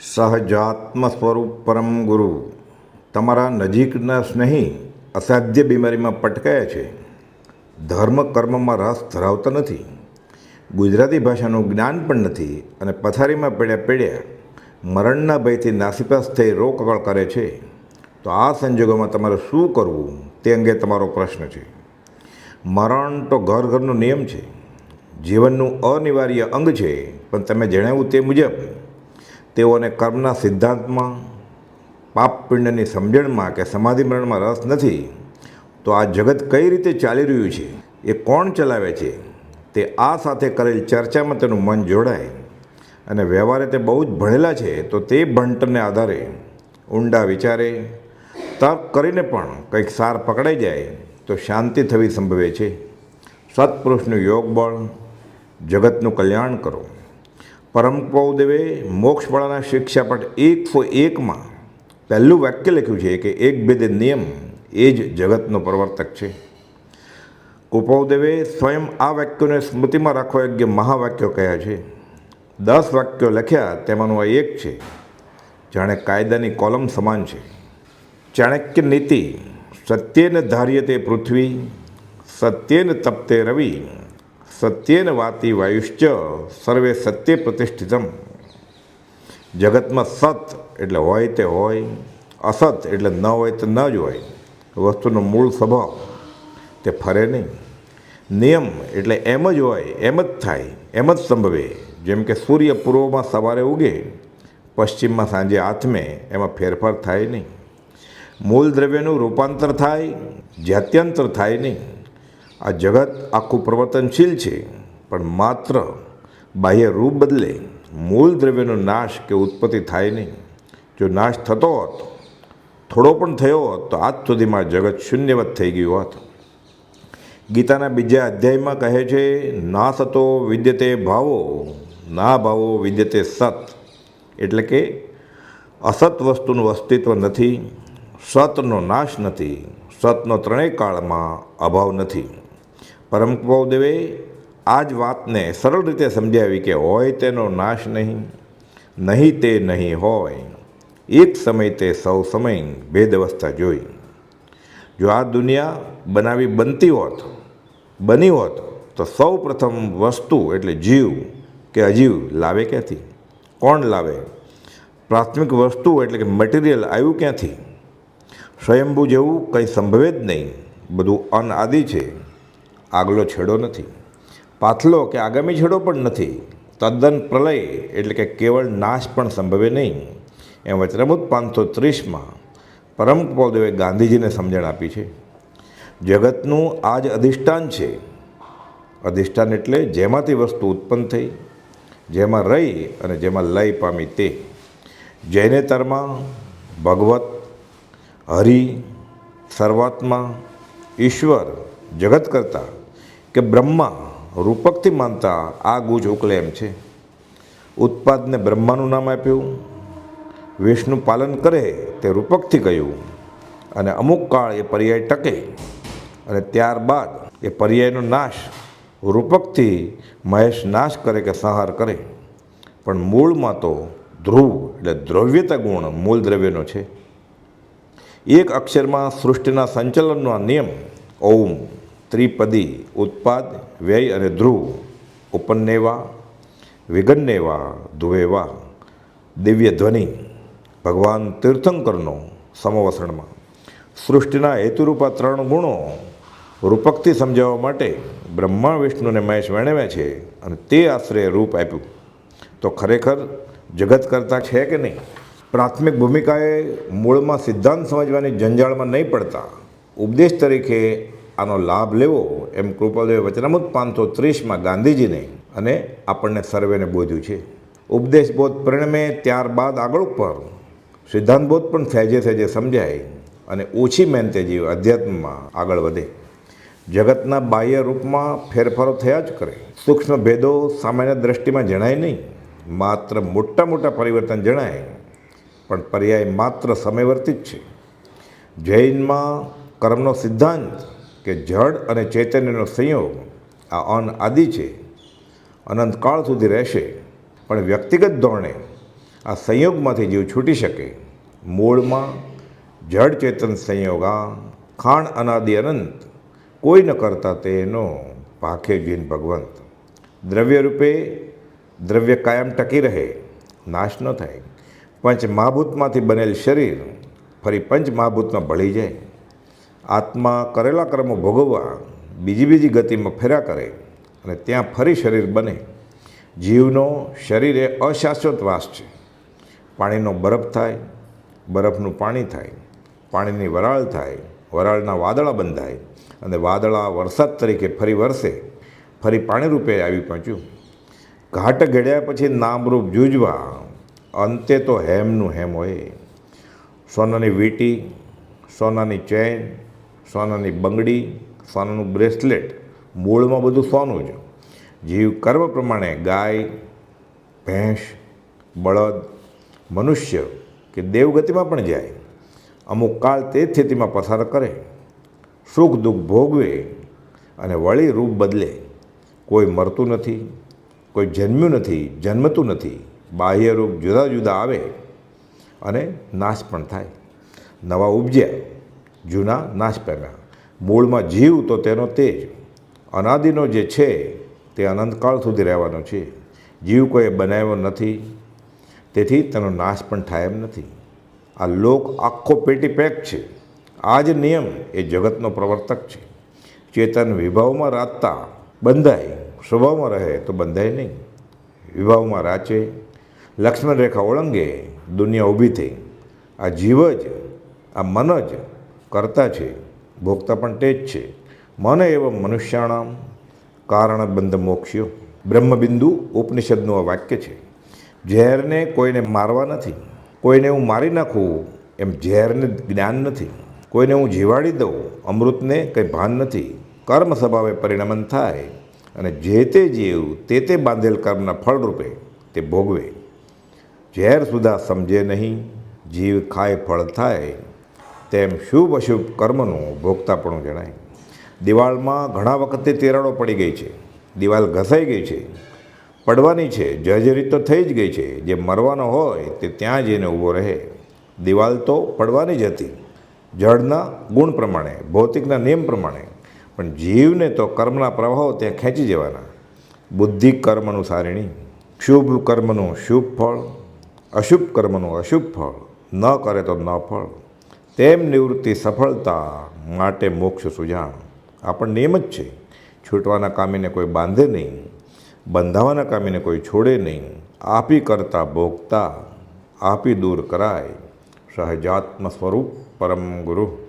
સહજાત્મ સ્વરૂપ પરમ ગુરુ. તમારા નજીકના સ્નેહી અસાધ્ય બીમારીમાં પટકાયા છે. ધર્મ કર્મમાં રસ ધરાવતા નથી. ગુજરાતી ભાષાનું જ્ઞાન પણ નથી અને પથારીમાં પડ્યા પડ્યા મરણના ભયથી નાસીપાસ થઈ રોકકળ કરે છે. તો આ સંજોગોમાં તમારે શું કરવું તે અંગે તમારો પ્રશ્ન છે. મરણ તો ઘર ઘરનો નિયમ છે. જીવનનું અનિવાર્ય અંગ છે, પણ તમે જણાવ્યું તે મુજબ તેઓને કર્મના સિદ્ધાંતમાં પાપ પુણ્યની સમજણમાં કે સમાધિ મરણમાં રસ નથી, તો આ જગત કઈ રીતે ચાલી રહ્યું છે, એ કોણ ચલાવે છે, તે આ સાથે કરેલ ચર્ચામાં તેનું મન જોડાય. અને વ્યવહારે તે બહુ જ ભણેલા છે, તો તે ભણતરને આધારે ઊંડા વિચારે, તર્ક કરીને પણ કંઈક સાર પકડાઈ જાય, તો શાંતિ થવી સંભવે છે. સત્પુરુષનું યોગ બળ જગતનું કલ્યાણ કરો. પરમ દેવે મોક્ષવાળાના શિક્ષાપટ એકસો એકમાં પહેલું વાક્ય લખ્યું છે કે એક ભેદે નિયમ એ જ જગતનો પ્રવર્તક છે. કુપૌદેવે સ્વયં આ વાક્યોને સ્મૃતિમાં રાખવા યોગ્ય મહાવાક્યો કહ્યા છે? દસ વાક્યો લખ્યા તેમાંનું આ એક છે. જાણે કાયદાની કોલમ સમાન છે. ચાણક્ય નીતિ, સત્યને ધાર્યતે પૃથ્વી, સત્યને તપતે રવિ સત્યેન વાતી વાયુશ્ચ સર્વે સત્ય પ્રતિષ્ઠિતમ. જગતમાં સત એટલે હોય તે હોય, અસત એટલે ન હોય તો ન જ હોય. વસ્તુનો મૂળ સ્વભાવ તે ફરે નહીં. નિયમ એટલે એમ જ હોય, એમ જ થાય, એમ જ સંભવે. જેમ કે સૂર્ય પૂર્વમાં સવારે ઉગે, પશ્ચિમમાં સાંજે આથમે, એમાં ફેરફાર થાય નહીં. મૂળ દ્રવ્યનું રૂપાંતર થાય જાત્યંતર થાય નહીં. આ જગત આખું પ્રવર્તનશીલ છે, પણ માત્ર બાહ્ય રૂપ બદલે મૂળ દ્રવ્યનો નાશ કે ઉત્પત્તિ થાય નહીં. જો નાશ થતો હોત, થોડો પણ થયો હોત, તો આજ સુધીમાં જગત શૂન્યવત થઈ ગયું હોત. ગીતાના બીજા અધ્યાયમાં કહે છે ના સતો વિદ્યતે ભાવો, ના ભાવો વિદ્યતે સત. એટલે કે, અસત વસ્તુનું અસ્તિત્વ નથી, સતનો નાશ નથી, સતનો ત્રણેય કાળમાં અભાવ નથી. પરમ દેવે આ જ વાતને સરળ રીતે સમજાવી કે હોય તેનો નાશ નહીં નહીં તે નહીં હોય. એક સમય તે સૌ સમય ભેદ અવસ્થા જોઈ. જો આ દુનિયા બનાવી બનતી હોત, બની હોત, તો સૌ પ્રથમ વસ્તુ એટલે જીવ કે અજીવ લાવે ક્યાંથી? કોણ લાવે? પ્રાથમિક વસ્તુ એટલે કે મટીરિયલ આવ્યું ક્યાંથી? સ્વયંભૂ જેવું કંઈ સંભવે જ નહીં. બધું અનઆદિ છે. આગલો છેડો નથી. પાછલો કે આગામી છેડો પણ નથી. તદ્દન પ્રલય એટલે કે કેવળ નાશ પણ સંભવે નહીં. એમ વચરામૃત પાંચસો ત્રીસમાં પરમ પૌદેવે ગાંધીજીને સમજણ આપી છે. જગતનું આ જ અધિષ્ઠાન છે. અધિષ્ઠાન એટલે જેમાંથી વસ્તુ ઉત્પન્ન થઈ, જેમાં રહી અને જેમાં લય પામી તે. જૈનેતરમાં ભગવત, હરિ, સર્વાત્મા, ઈશ્વર જગત કરતા કે બ્રહ્મા રૂપકથી માનતા આ ગુજ ઉકલે એમ છે. ઉત્પાદને બ્રહ્માનું નામ આપ્યું, વિષ્ણુ પાલન કરે તે રૂપકથી કહ્યું અને અમુક કાળ એ પર્યાય ટકે, અને ત્યારબાદ એ પર્યાયનો નાશ રૂપકથી મહેશ નાશ કરે કે સંહાર કરે. પણ મૂળમાં તો ધ્રુવ એટલે દ્રવ્યતા ગુણ મૂળ દ્રવ્યનો છે. એક અક્ષરમાં સૃષ્ટિના સંચલનનો આ નિયમ, ઓમ ત્રિપદી ઉત્પાદ, વ્યય અને ધ્રુવ ઉપન્નેવા, વિગન્નેવા ધુવેવા દિવ્ય ધ્વનિ ભગવાન તીર્થંકરનો સમવસરણમાં સૃષ્ટિના હેતુરૂપા ત્રણ ગુણો રૂપકથી સમજાવવા માટે બ્રહ્મા વિષ્ણુને મહેશ વર્ણવ્યા છે અને તે આશ્રય રૂપ આપ્યું. તો ખરેખર જગત કરતા છે કે નહીં? પ્રાથમિક ભૂમિકાએ મૂળમાં સિદ્ધાંત સમજવાની જંજાળમાં નહીં પડતા ઉપદેશ તરીકે આનો લાભ લેવો એમ કૃપાદેવ વચનામૃત પાંચસો ત્રીસમાં ગાંધીજીને અને આપણને સર્વેને બોધ્યું છે. ઉપદેશ બોધ પરિણમે ત્યારબાદ આગળ ઉપર સિદ્ધાંત બોધ પણ સહેજે સહેજે સમજાય અને ઓછી મહેનતે જીવ અધ્યાત્મમાં આગળ વધે. જગતના બાહ્ય રૂપમાં ફેરફારો થયા જ કરે. સૂક્ષ્મ ભેદો સામાન્ય દ્રષ્ટિમાં જણાય નહીં. માત્ર મોટા મોટા પરિવર્તન જણાય. પણ પર્યાય માત્ર સમયવર્તી જ છે. જૈનમાં કર્મનો સિદ્ધાંત કે જડ અને ચૈતન્યનો સંયોગ આ અન આદિ છે. અનંતકાળ સુધી રહેશે. પણ વ્યક્તિગત ધોરણે આ સંયોગમાંથી જીવ છૂટી શકે. મૂળમાં જડ ચેતન સંયોગા, ખાણ અનાદિ અનંત, કોઈ ન કરતા તેનો પાખે જીન ભગવંત. દ્રવ્ય રૂપે દ્રવ્ય કાયમ ટકી રહે, નાશ ન થાય. પંચ મહાભૂતમાંથી બનેલ શરીર ફરી પંચ મહાભૂતમાં ભળી જાય. આત્મા કરેલા કર્મો ભોગવવા બીજી બીજી ગતિમાં ફેર્યા કરે અને ત્યાં ફરી શરીર બને. જીવનો શરીર એ અશાશ્વત વાસ છે. પાણીનો બરફ થાય, બરફનું પાણી થાય, પાણીની વરાળ થાય, વરાળના વાદળા બંધાય અને વાદળા વરસાદ તરીકે ફરી વરસે, ફરી પાણી રૂપે આવી પહોંચ્યું. ઘાટ ઘડ્યા પછી નામરૂપ જૂજવા, અંતે તો હેમનું હેમ હોય. સોનાની વીંટી, સોનાની ચેન સોનાની બંગડી, સોનાનું બ્રેસલેટ, મૂળમાં બધું સોનું જ. જીવ કર્મ પ્રમાણે ગાય, ભેંસ, બળદ, મનુષ્ય કે દેવગતિમાં પણ જાય. અમુક કાળ તે સ્થિતિમાં પસાર કરે. સુખ દુઃખ ભોગવે અને વળી રૂપ બદલે. કોઈ મરતું નથી, કોઈ જન્મ્યું નથી, જન્મતું નથી. બાહ્ય રૂપ જુદા જુદા આવે અને નાશ પણ થાય. નવા ઉપજ્યા જૂના નાશ પામ્યા મૂળમાં જીવ તો તેનો તેજ. અનાદિનો જે છે તે અનંતકાળ સુધી રહેવાનો છે. જીવ કોઈ બનાવ્યો નથી. તેથી તેનો નાશ પણ થાય એમ નથી. આ લોક આખો પેટી પેક છે. આ જ નિયમ એ જગતનો પ્રવર્તક છે. ચેતન વિભાવમાં રાચતા બંધાય. સ્વભાવમાં રહે તો બંધાય નહીં. વિભાવમાં રાચે. લક્ષ્મણ રેખા ઓળંગે. દુનિયા ઊભી થઈ. આ જીવ જ, આ મન જ કરતા છે, ભોગતા પણ તે જ છે. મન એવં મનુષ્યાણામ કારણ બંધ મોક્ષ્યો. બ્રહ્મબિંદુ ઉપનિષદનું આ વાક્ય છે. ઝેરને કોઈને મારવા નથી, કોઈને હું મારી નાખું એમ ઝેરને જ્ઞાન નથી, કોઈને હું જીવાડી દઉં, અમૃતને કંઈ ભાન નથી, કર્મ સ્વભાવે પરિણમન થાય અને જે તે જીવ, તે તે બાંધેલ કર્મના ફળરૂપે તે ભોગવે. ઝેર સુધા સમજે નહીં, જીવ ખાય ફળ થાય તેમ શુભ અશુભ કર્મનું ભોગતાપણું જણાય. દિવાળમાં ઘણા વખતે તિરાડો પડી ગઈ છે. દિવાલ ઘસાઈ ગઈ છે. પડવાની છે. જર્જરિત તો થઈ જ ગઈ છે. જે મરવાનો હોય તે ત્યાં જઈને ઊભો રહે. દિવાલ તો પડવાની જ હતી. જળના ગુણ પ્રમાણે, ભૌતિકના નિયમ પ્રમાણે. પણ જીવને તો કર્મના પ્રવાહો ત્યાં ખેંચી જવાના. બુદ્ધિ કર્મનું સારિણી, શુભ કર્મનું શુભ ફળ, અશુભ કર્મનું અશુભ ફળ. ન કરે તો ન ફળ. તેમ નિવૃત્તિ સફળતા માટે મોક્ષ સુજાણ. આપણ પણ નિયમ જ છે, છૂટવાના કામીને કોઈ બાંધે નહીં, બંધાવાના કામીને કોઈ છોડે નહીં, આપી કરતા ભોગતા, આપી દૂર કરાય, સહજાત્મ સ્વરૂપ પરમ ગુરુ.